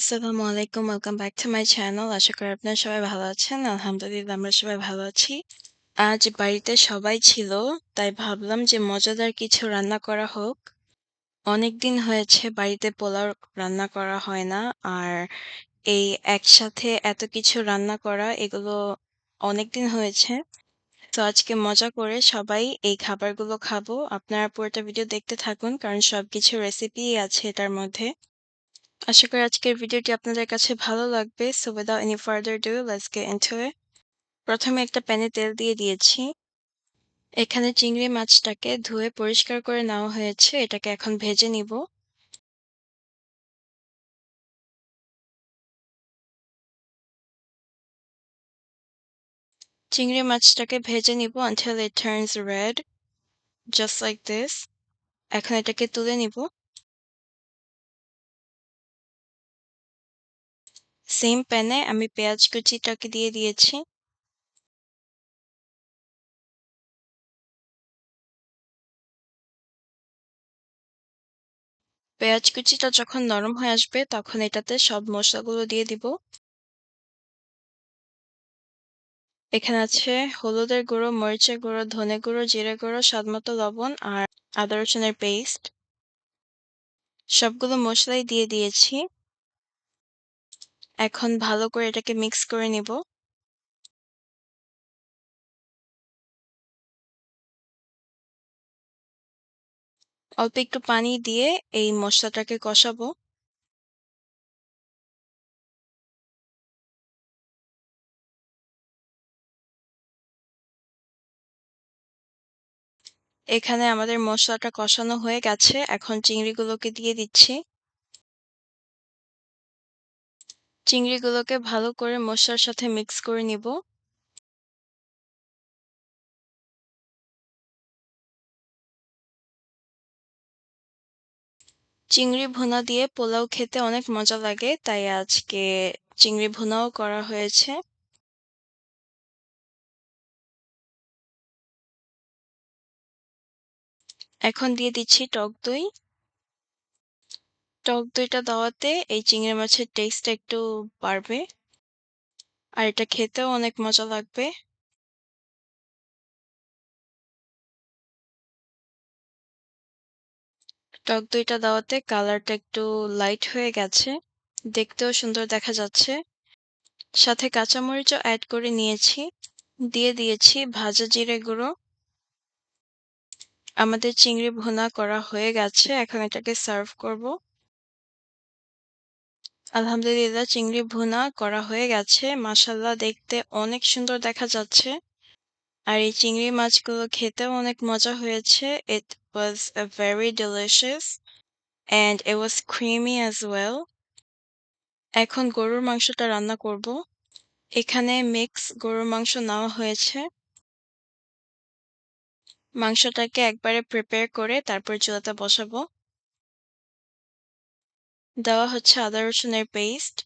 আসসালামু আলাইকুম। Welcome back to my channel. আশা করি আপনারা সবাই ভালো আছেন। আলহামদুলিল্লাহ আমরা সবাই ভালো আছি। আজ বাড়িতে সবাই ছিল, তাই ভাবলাম যে মজাদার কিছু রান্না করা হোক। অনেক দিন হয়েছে বাড়িতে পোলাও রান্না করা হয় না। আর এই একসাথে এত কিছু রান্না করা এগুলো অনেক দিন হয়েছে। তো আজকে মজা করে সবাই এই খাবারগুলো খাব। আপনারা পুরোটা ভিডিও দেখতে থাকুন কারণ সবকিছু রেসিপিই আছে এটার মধ্যে। আশা করি আজকের ভিডিওটি আপনাদের কাছে ভালো লাগবে। So without any further ado let's get into it. প্রথমে একটা প্যানে তেল দিয়ে দিয়েছি। এখানে চিংড়ি মাছটাকে ধুয়ে পরিষ্কার করে নেওয়া হয়েছে। এটাকে এখন ভেজে নিব। চিংড়ি মাছটাকে ভেজে নিব until it turns red just like this. এখন এটাকে তুলে নিব। সেম প্যানে আমি পেঁয়াজ কুচিটাকে দিয়ে দিয়েছি। পেঁয়াজ কুচিটা যখন নরম হয়ে আসবে তখন এটাতে সব মশলাগুলো দিয়ে দিব। এখানে আছে হলুদের গুঁড়ো, মরিচের গুঁড়ো, ধনে গুঁড়ো, জিরে গুঁড়ো, স্বাদমতো লবণ আর আদা রসুনের পেস্ট। সবগুলো মশলাই দিয়ে দিয়েছি। এখন ভালো করে এটাকে মিক্স করে নিব। অল্প একটু পানি দিয়ে এই মশলাটাকে কষাবো। এখানে আমাদের মশলাটা কষানো হয়ে গেছে। এখন চিংড়িগুলোকে দিয়ে দিচ্ছি। চিংড়িগুলোকে ভালো করে মশলার সাথে মিক্স করে নিব। চিংড়ি ভুনা দিয়ে পোলাও খেতে অনেক মজা লাগে, তাই আজকে চিংড়ি ভুনাও করা হয়েছে। এখন দিয়ে দিচ্ছি টক দই। টক দইটা দেওয়াতে এই চিংড়ি মাছের টেস্টটা একটু বাড়বে। আর এটা খেতেও অনেক মজা লাগবে। টক দইটা দেওয়াতে কালারটা একটু লাইট হয়ে গেছে। দেখতেও সুন্দর দেখা যাচ্ছে। সাথে কাঁচামরিচও অ্যাড করে নিয়েছি। দিয়ে দিয়েছি ভাজা জিরে গুঁড়ো। আমাদের চিংড়ি ভুনা করা হয়ে গেছে। এখন এটাকে সার্ভ করব। আলহামদুলিল্লাহ, চিংড়ি ভুনা করা হয়ে গেছে। মাশাল্লাহ দেখতে অনেক সুন্দর দেখা যাচ্ছে। আর এই চিংড়ি মাছগুলো খেতেও অনেক মজা হয়েছে। ইট a very delicious and it was creamy as well. এখন গরুর মাংসটা রান্না করব। এখানে মিক্স গরুর মাংস নেওয়া হয়েছে। মাংসটাকে একবারে প্রিপেয়ার করে তারপর চুলাতে বসাবো। দেওয়া হচ্ছে আদা রসুনের পেস্ট।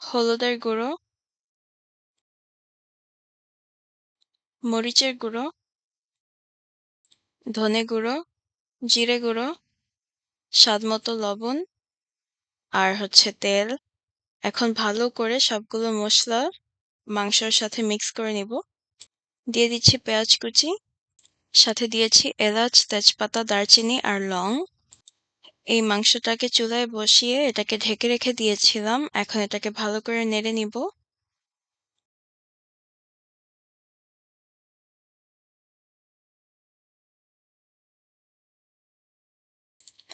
হলুদের গুঁড়ো। মরিচের গুঁড়ো। ধনে গুঁড়ো, জিরে গুঁড়ো, স্বাদমতো লবণ আর হচ্ছে তেল। এখন ভালো করে সবগুলো মশলা মাংসের সাথে মিক্স করে নিব। দিয়ে দিচ্ছি পেঁয়াজ কুচি। সাথে দিয়েছি এলাচ, তেজপাতা, দারচিনি আর লং। এই মাংসটাকে চুলায় বসিয়ে এটাকে ঢেকে রেখে দিয়েছিলাম। এখন এটাকে ভালো করে নেড়ে নিব।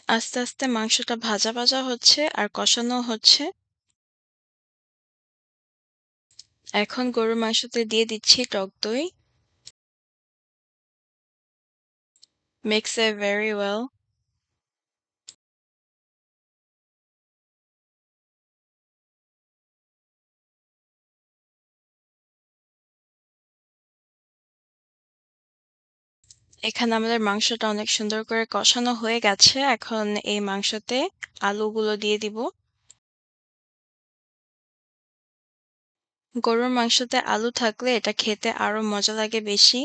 আস্তে আস্তে মাংসটা ভাজা ভাজা হচ্ছে আর কষানো হচ্ছে। এখন গরুর মাংসতে দিয়ে দিচ্ছি টক দই। Mix it very well. এখানে আমাদের মাংসটা অনেক সুন্দর করে কষানো হয়ে গেছে। এখন এই মাংসতে আলুগুলো দিয়ে দিব। গরুর মাংসতে আলু থাকলে এটা খেতে আরও মজা লাগে বেশি।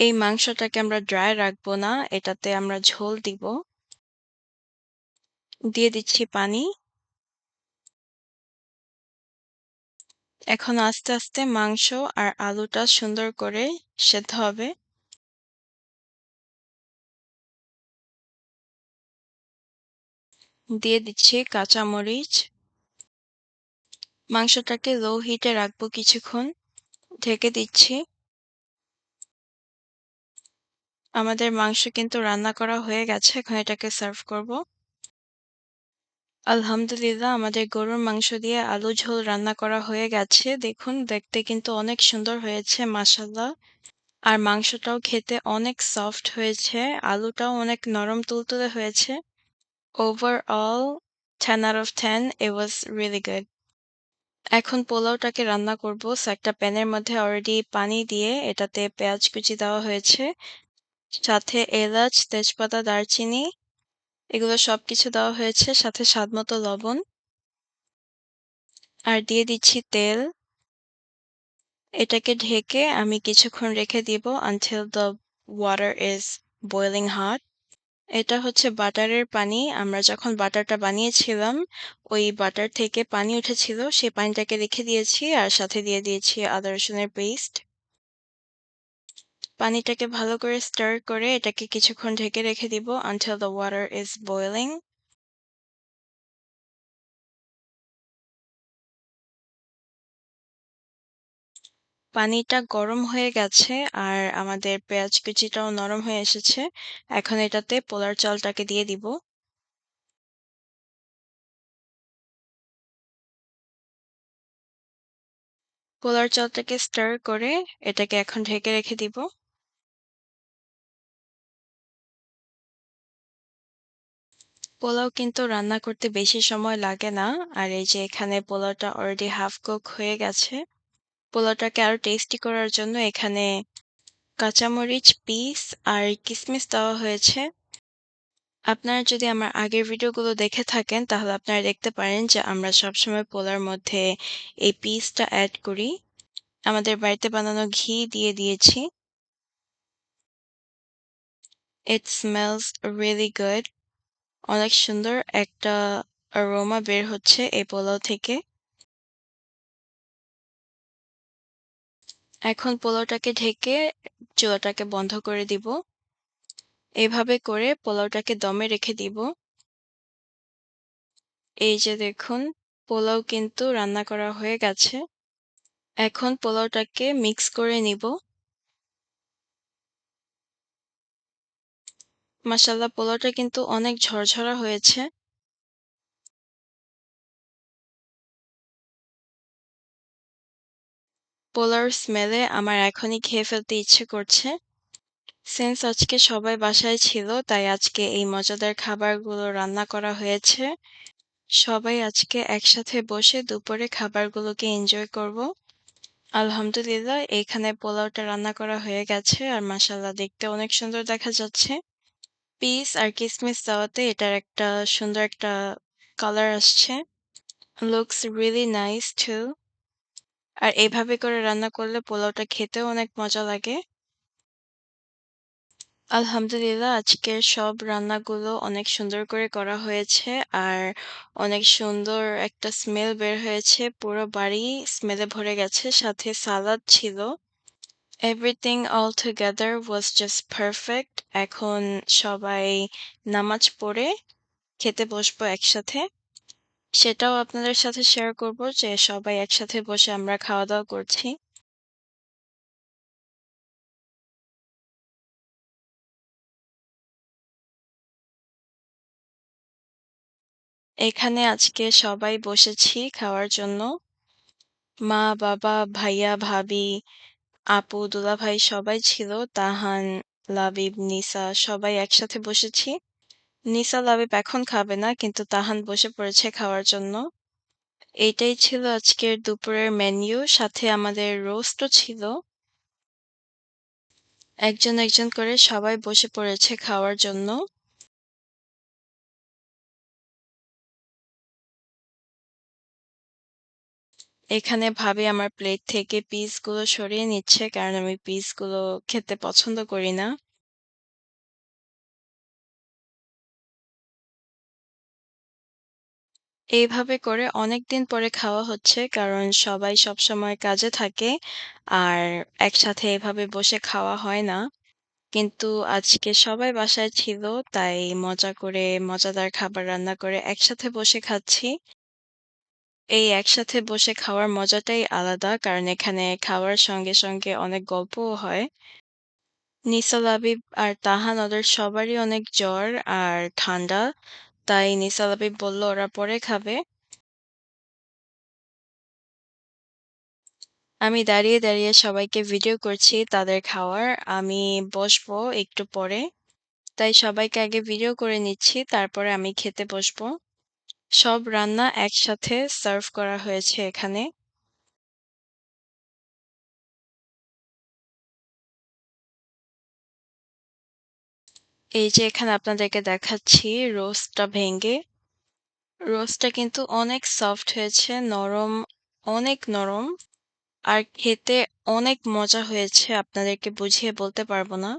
এই মাংসটাকে আমরা ড্রাই রাখব না, এটাতে আমরা ঝোল দিব। দিয়ে দিচ্ছি পানি। এখন আস্তে, আস্তে মাংস আর আলুটা সুন্দর করে সেদ্ধ হবে। দিয়ে দিচ্ছি কাঁচামরিচ। মাংসটাকে লো হিটে রাখব কিছুক্ষণ। ঢেকে দিচ্ছি। আমাদের মাংস কিন্তু রান্না করা হয়ে গেছে। এখন এটাকে সার্ভ করব। আলহামদুলিল্লাহ, আমাদের গরুর মাংস দিয়ে আলু ঝোল রান্না করা হয়ে গেছে। দেখুন, দেখতে কিন্তু অনেক সুন্দর হয়েছে, মাশাআল্লাহ। আর মাংসটাও খেতে অনেক সফট হয়েছে। আলুটাও অনেক নরম তুলতুলে হয়েছে। Overall 10 out of 10 it was really good. এখন পোলাওটাকে রান্না করব। একটা প্যানের মধ্যে অলরেডি পানি দিয়ে এটাতে পেঁয়াজ কুচি দেওয়া হয়েছে। সাথে এলাচ, তেজপাতা, দারচিনি এগুলো সবকিছু দেওয়া হয়েছে। সাথে স্বাদমতো লবণ। আর দিয়ে দিচ্ছি তেল। এটাকে ঢেকে আমি কিছুক্ষণ রেখে দিব until the water is boiling hot. এটা হচ্ছে বাটারের পানি। আমরা যখন বাটারটা বানিয়েছিলাম, ওই বাটার থেকে পানি উঠেছিল। সেই পানিটাকে রেখে দিয়েছি আর সাথে দিয়ে দিয়েছি আদা রসুনের পেস্ট। পানিটাকে ভালো করে স্টার করে এটাকে কিছুক্ষণ ঢেকে রেখে দিব until the water is boiling. পানিটা গরম হয়ে গেছে আর আমাদের পেঁয়াজ কুচিটাও নরম হয়ে এসেছে। এখন এটাতে পোলার চালটাকে দিয়ে দিব। পোলার চালটাকে স্টার করে এটাকে এখন ঢেকে রেখে দিব। পোলাও কিন্তু রান্না করতে বেশি সময় লাগে না। আর এই যে এখানে পোলাওটা অলরেডি হাফ কুক হয়ে গেছে। পোলাওটাকে আরও টেস্টি করার জন্য এখানে কাঁচামরিচ, পিস আর কিসমিস দেওয়া হয়েছে। আপনারা যদি আমার আগের ভিডিওগুলো দেখে থাকেন তাহলে আপনারা দেখতে পারেন যে আমরা সবসময় পোলাওর মধ্যে এই পিসটা অ্যাড করি। আমাদের বাড়িতে বানানো ঘি দিয়ে দিয়েছি। It smells really good. অনেক সুন্দর একটা অ্যারোমা বের হচ্ছে এই পোলাও থেকে। এখন পোলাওটাকে ঢেকে চুলাটাকে বন্ধ করে দিব। এভাবে করে পোলাওটাকে দমে রেখে দিব। এই যে দেখুন, পোলাও কিন্তু রান্না করা হয়ে গেছে। এখন পোলাওটাকে মিক্স করে নিব। মাশাআল্লাহ, পোলাওটা কিন্তু অনেক ঝরঝরা হয়েছে। পোলাওর স্মেলে আমার এখনই খেয়ে ফেলতে ইচ্ছে করছে। সিন্স আজকে সবাই বাসায় ছিল, তাই আজকে এই মজাদার খাবারগুলো রান্না করা হয়েছে। সবাই আজকে একসাথে বসে দুপুরে খাবারগুলোকে এনজয় করব। আলহামদুলিল্লাহ, এখানে পোলাওটা রান্না করা হয়ে গেছে, আর মাশাআল্লাহ, দেখতে অনেক সুন্দর দেখা যাচ্ছে। পিস আর কিসমিস দেওয়াতে এটার একটা সুন্দর একটা কালার আসছে। Looks really nice too. আর এভাবে করে রান্না করলে পোলাওটা খেতেও অনেক মজা লাগে। আলহামদুলিল্লাহ, আজকের সব রান্নাগুলো অনেক সুন্দর করে করা হয়েছে আর অনেক সুন্দর একটা স্মেল বের হয়েছে। পুরো বাড়ি স্মেলে ভরে গেছে। সাথে সালাদ ছিল। All together was just perfect. এখন সবাই নামাজ পড়ে খেতে বসবো একসাথে। সেটাও আপনাদের সাথে শেয়ার করব যে সবাই একসাথে বসে আমরা খাওয়া-দাওয়া করছি। এখানে আজকে সবাই বসেছি খাওয়ার জন্য। মা, বাবা, ভাইয়া, ভাবি, আপু, দুলাভাই সবাই ছিল। তাহান, লাবিব, নিসা সবাই একসাথে বসেছি। নিসা, লাবিব এখন খাবে না কিন্তু তাহান বসে পড়েছে খাওয়ার জন্য। এইটাই ছিল আজকের দুপুরের মেন্যু। সাথে আমাদের রোস্টও ছিল। একজন, একজন করে সবাই বসে পড়েছে খাওয়ার জন্য। এখানে ভাবি আমার প্লেট থেকে পিসগুলো সরিয়ে নিচ্ছে, কারণ আমি পিসগুলো খেতে পছন্দ করি না। এইভাবে করে অনেকদিন পরে খাওয়া হচ্ছে, কারণ সবাই সবসময় কাজে থাকে, আর একসাথে এভাবে বসে খাওয়া হয় না। কিন্তু আজকে সবাই বাসায় ছিল, তাই মজা করে মজাদার খাবার রান্না করে একসাথে বসে খাচ্ছি। এই একসাথে বসে খাওয়ার মজাটাই আলাদা কারণ এখানে খাওয়ার সঙ্গে, সঙ্গে অনেক গল্পও হয়। নিসাল আবিব আর তাহান ওদের সবারই অনেক জ্বর আর ঠান্ডা। তাই নিসাল আবিব বলল ওরা পরে খাবে। আমি দাঁড়িয়ে, দাঁড়িয়ে সবাইকে ভিডিও করছি তাদের খাওয়ার। আমি বসবো একটু পরে। তাই সবাইকে আগে ভিডিও করে নিচ্ছি তারপরে আমি খেতে বসবো। সব রান্না একসাথে সার্ভ করা হয়েছে এখানে। এই যে এখানে আপনাদেরকে দেখাচ্ছি রোস্টটা ভেঙে। রোস্টটা কিন্তু অনেক সফট হয়েছে, নরম, অনেক নরম। আর খেতে অনেক মজা হয়েছে আপনাদেরকে বুঝিয়ে বলতে পারব না।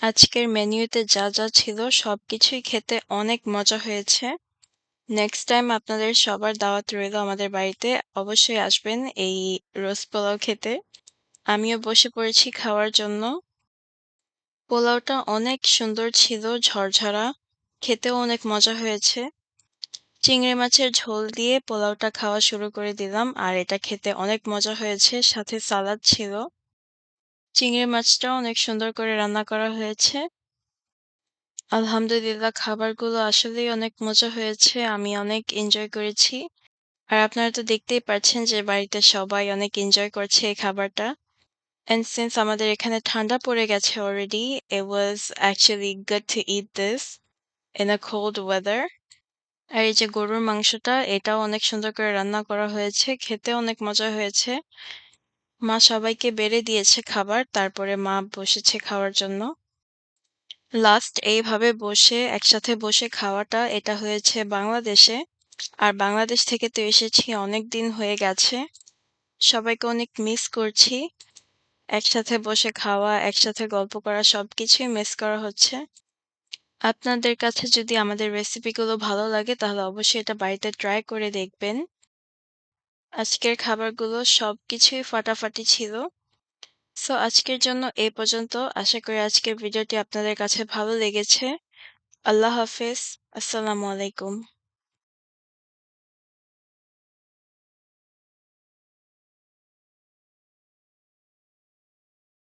আজকের মেনুতে যা, যা ছিল সব কিছুই খেতে অনেক মজা হয়েছে। নেক্সট টাইম আপনাদের সবার দাওয়াত রইল আমাদের বাড়িতে। অবশ্যই আসবেন এই রোস্ট পোলাও খেতে। আমিও বসে পড়েছি খাওয়ার জন্য। পোলাওটা অনেক সুন্দর ছিল, ঝরঝরা। খেতেও অনেক মজা হয়েছে। চিংড়ি মাছের ঝোল দিয়ে পোলাওটা খাওয়া শুরু করে দিলাম আর এটা খেতে অনেক মজা হয়েছে। সাথে সালাদ ছিল। চিংড়ি মাছটাও অনেক সুন্দর করে রান্না করা হয়েছে। আলহামদুলিল্লাহ খাবারগুলো আসলেই অনেক মজা হয়েছে। আমি অনেক এনজয় করেছি। আর আপনারা তো দেখতেই পাচ্ছেন যে বাড়িতে সবাই অনেক এনজয় করছে এই খাবারটা। And সিন্স আমাদের এখানে ঠান্ডা পড়ে গেছে already it was actually good to eat this in a cold weather. আর এই যে গরুর মাংসটা, এটাও অনেক সুন্দর করে রান্না করা হয়েছে। খেতে অনেক মজা হয়েছে। মা সবাইকে বেড়ে দিয়েছে খাবার। তারপরে মা বসেছে খাওয়ার জন্য। লাস্ট এইভাবে বসে একসাথে বসে খাওয়াটা এটা হয়েছে বাংলাদেশে। আর বাংলাদেশ থেকে তো এসেছি অনেক দিন হয়ে গেছে। সবাইকে অনেক মিস করছি। একসাথে বসে খাওয়া, একসাথে গল্প করা সব কিছুই মিস করা হচ্ছে। আপনাদের কাছে যদি আমাদের রেসিপিগুলো ভালো লাগে তাহলে অবশ্যই এটা বাড়িতে ট্রাই করে দেখবেন। আজকের খাবারগুলো সবকিছুই ফাটাফাটি ছিল। সো আজকের জন্য এ পর্যন্ত। আশা করি আজকের ভিডিওটি আপনাদের কাছে ভালো লেগেছে। আল্লাহ হাফেজ। আসসালামু আলাইকুম।